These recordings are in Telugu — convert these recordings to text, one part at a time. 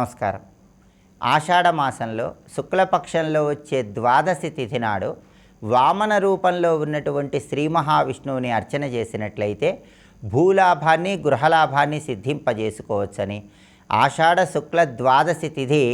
నమస్కారం. ఆషాఢ మాసంలో శుక్లపక్షంలో వచ్చే ద్వాదశి తిథి నాడు వామన రూపంలో ఉన్నటువంటి శ్రీ మహావిష్ణువుని అర్చన చేసినట్లయితే భూలాభాన్ని గృహలాభాన్ని సిద్ధింపజేసుకోవచ్చని ఆషాఢ శుక్ల ద్వాదశి తిథి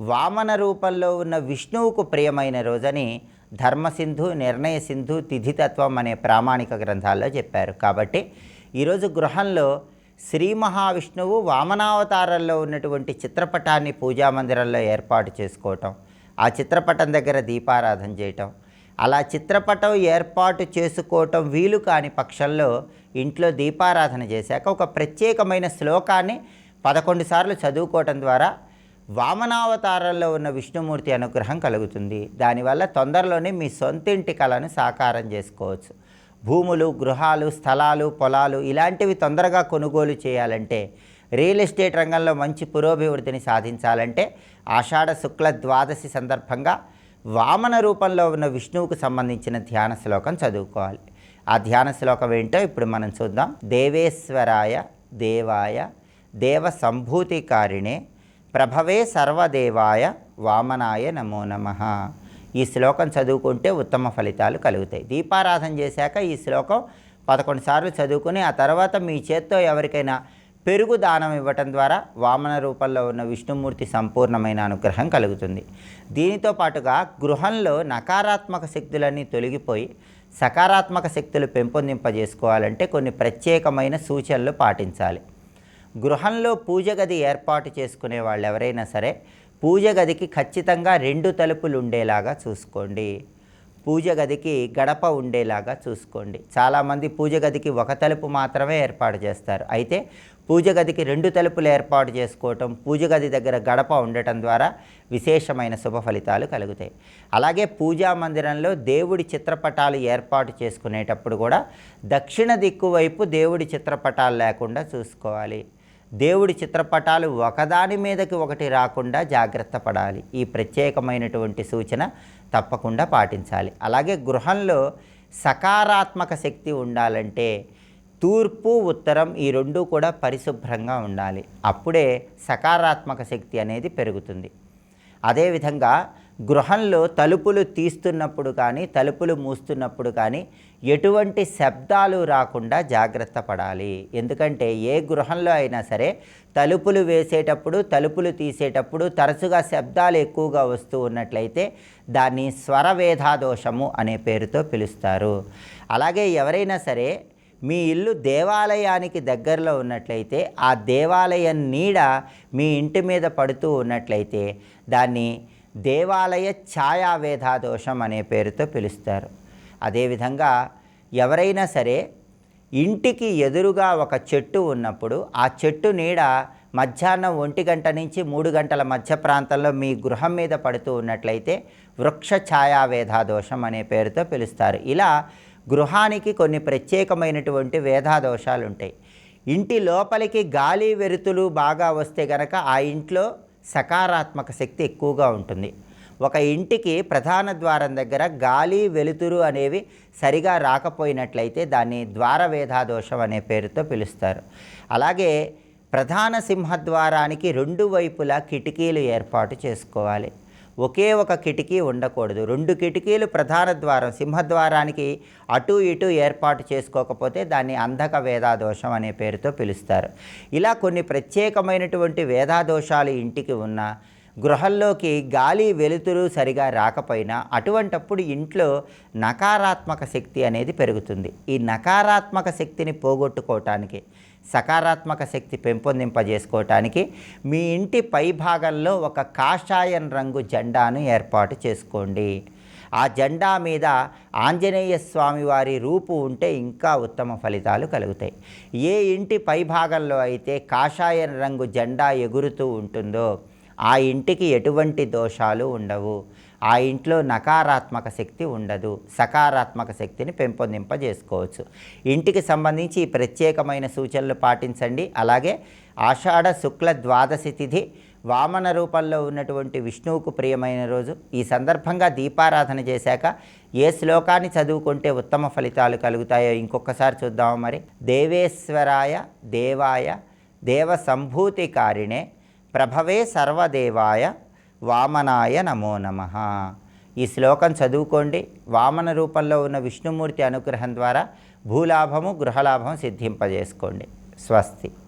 వామన రూపంలో ఉన్న విష్ణువుకు ప్రియమైన రోజని ధర్మసింధు నిర్ణయ సింధు తిథితత్వం అనే ప్రామాణిక గ్రంథాల్లో చెప్పారు. కాబట్టి ఈరోజు గృహంలో శ్రీ మహావిష్ణువు వామనావతారంలో ఉన్నటువంటి చిత్రపటాన్ని పూజామందిరంలో ఏర్పాటు చేసుకోవటం ఆ చిత్రపటం దగ్గర దీపారాధన చేయటం అలా చిత్రపటం ఏర్పాటు చేసుకోవటం వీలు కాని పక్షంలో ఇంట్లో దీపారాధన చేశాక ఒక ప్రత్యేకమైన శ్లోకాన్ని పదకొండు సార్లు చదువుకోవటం ద్వారా వామనావతారంలో ఉన్న విష్ణుమూర్తి అనుగ్రహం కలుగుతుంది. దానివల్ల తొందరలోనే మీ సొంతింటి కళను సాకారం చేసుకోవచ్చు. భూములు గృహాలు స్థలాలు పొలాలు ఇలాంటివి తొందరగా కొనుగోలు చేయాలంటే రియల్ ఎస్టేట్ రంగంలో మంచి పురోభివృద్ధిని సాధించాలంటే ఆషాఢ శుక్ల ద్వాదశి సందర్భంగా వామన రూపంలో ఉన్న విష్ణువుకు సంబంధించిన ధ్యాన శ్లోకం చదువుకోవాలి. ఆ ధ్యాన శ్లోకం ఏంటో ఇప్పుడు మనం చూద్దాం. దేవేశ్వరాయ దేవాయ దేవ సంభూతికారిణే ప్రభవే సర్వదేవాయ వామనాయ నమో నమః. ఈ శ్లోకం చదువుకుంటే ఉత్తమ ఫలితాలు కలుగుతాయి. దీపారాధన చేశాక ఈ శ్లోకం పదకొండు సార్లు చదువుకుని ఆ తర్వాత మీ చేత్తో ఎవరికైనా పెరుగు దానం ఇవ్వటం ద్వారా వామన రూపంలో ఉన్న విష్ణుమూర్తి సంపూర్ణమైన అనుగ్రహం కలుగుతుంది. దీనితో పాటుగా గృహంలో నకారాత్మక శక్తులన్నీ తొలగిపోయి సకారాత్మక శక్తులు పెంపొందింపజేసుకోవాలంటే కొన్ని ప్రత్యేకమైన సూచనలు పాటించాలి. గృహంలో పూజ గది ఏర్పాటు చేసుకునే వాళ్ళు ఎవరైనా సరే పూజ గదికి ఖచ్చితంగా రెండు తలుపులు ఉండేలాగా చూసుకోండి. పూజ గదికి గడప ఉండేలాగా చూసుకోండి. చాలామంది పూజ గదికి ఒక తలుపు మాత్రమే ఏర్పాటు చేస్తారు. అయితే పూజ గదికి రెండు తలుపులు ఏర్పాటు చేసుకోవటం పూజ గది దగ్గర గడప ఉండటం ద్వారా విశేషమైన శుభ ఫలితాలు కలుగుతాయి. అలాగే పూజా మందిరంలో దేవుడి చిత్రపటాలు ఏర్పాటు చేసుకునేటప్పుడు కూడా దక్షిణ దిక్కు వైపు దేవుడి చిత్రపటాలు లేకుండా చూసుకోవాలి. దేవుడి చిత్రపటాలు ఒకదాని మీదకి ఒకటి రాకుండా జాగ్రత్త పడాలి. ఈ ప్రత్యేకమైనటువంటి సూచన తప్పకుండా పాటించాలి. అలాగే గృహంలో సకారాత్మక శక్తి ఉండాలంటే తూర్పు ఉత్తరం ఈ రెండు కూడా పరిశుభ్రంగా ఉండాలి. అప్పుడే సకారాత్మక శక్తి అనేది పెరుగుతుంది. అదేవిధంగా గృహంలో తలుపులు తీస్తున్నప్పుడు కానీ తలుపులు మూస్తున్నప్పుడు కానీ ఎటువంటి శబ్దాలు రాకుండా జాగ్రత్త పడాలి. ఎందుకంటే ఏ గృహంలో అయినా సరే తలుపులు వేసేటప్పుడు తలుపులు తీసేటప్పుడు తరచుగా శబ్దాలు ఎక్కువగా వస్తూ ఉన్నట్లయితే దాన్ని స్వరవేధాదోషము అనే పేరుతో పిలుస్తారు. అలాగే ఎవరైనా సరే మీ ఇల్లు దేవాలయానికి దగ్గరలో ఉన్నట్లయితే ఆ దేవాలయం నీడ మీ ఇంటి మీద పడుతూ ఉన్నట్లయితే దాన్ని దేవాలయ ఛాయావేధాదోషం అనే పేరుతో పిలుస్తారు. అదేవిధంగా ఎవరైనా సరే ఇంటికి ఎదురుగా ఒక చెట్టు ఉన్నప్పుడు ఆ చెట్టు నీడ మధ్యాహ్నం ఒంటి గంట నుంచి మూడు గంటల మధ్య ప్రాంతంలో మీ గృహం మీద పడుతూ ఉన్నట్లయితే వృక్ష ఛాయావేధాదోషం అనే పేరుతో పిలుస్తారు. ఇలా గృహానికి కొన్ని ప్రత్యేకమైనటువంటి వేధాదోషాలు ఉంటాయి ఇంటి లోపలికి గాలి వెరుతులు బాగా వస్తే గనక ఆ ఇంట్లో సకారాత్మక శక్తి ఎక్కువగా ఉంటుంది. ఒక ఇంటికి ప్రధాన ద్వారం దగ్గర గాలి వెలుతురు అనేవి సరిగా రాకపోయినట్లయితే దాన్ని ద్వారవేధాదోషం అనే పేరుతో పిలుస్తారు. అలాగే ప్రధాన సింహద్వారానికి రెండు వైపులా కిటికీలు ఏర్పాటు చేసుకోవాలి. ఒకే ఒక కిటికీ ఉండకూడదు. రెండు కిటికీలు ప్రధాన ద్వారం సింహద్వారానికి అటు ఇటు ఏర్పాటు చేసుకోకపోతే దాన్ని అంధక వేదాదోషం అనే పేరుతో పిలుస్తారు. ఇలా కొన్ని ప్రత్యేకమైనటువంటి వేదాదోషాలు ఇంటికి ఉన్న గృహంలోకి గాలి వెలుతురు సరిగా రాకపోయినా అటువంటప్పుడు ఇంట్లో నకారాత్మక శక్తి అనేది పెరుగుతుంది. ఈ నకారాత్మక శక్తిని పోగొట్టుకోవటానికి సకారాత్మక శక్తి పెంపొందింపజేసుకోవటానికి మీ ఇంటి పై భాగంలో ఒక కాషాయం రంగు జెండాను ఏర్పాటు చేసుకోండి. ఆ జెండా మీద ఆంజనేయ స్వామి వారి రూపు ఉంటే ఇంకా ఉత్తమ ఫలితాలు కలుగుతాయి. ఏ ఇంటి పై భాగంలో అయితే కాషాయం రంగు జెండా ఎగురుతూ ఉంటుందో ఆ ఇంటికి ఎటువంటి దోషాలు ఉండవు. ఆ ఇంట్లో నకారాత్మక శక్తి ఉండదు. సకారాత్మక శక్తిని పెంపొందింపజేసుకోవచ్చు. ఇంటికి సంబంధించి ఈ ప్రత్యేకమైన సూచనలు పాటించండి. అలాగే ఆషాఢ శుక్ల ద్వాదశి తిథి వామన రూపంలో ఉన్నటువంటి విష్ణువుకు ప్రియమైన రోజు. ఈ సందర్భంగా దీపారాధన చేశాక ఏ శ్లోకాన్ని చదువుకుంటే ఉత్తమ ఫలితాలు కలుగుతాయో ఇంకొకసారి చూద్దాము మరి. దేవేశ్వరాయ దేవాయ దేవ సంభూతికారిణే ప్రభవే సర్వదేవాయ వామనాయ నమో నమ. ఈ శ్లోకం చదువుకోండి. వామన రూపంలో ఉన్న విష్ణుమూర్తి అనుగ్రహం ద్వారా భూలాభము గృహలాభం సిద్ధింపజేసుకోండి. స్వస్తి.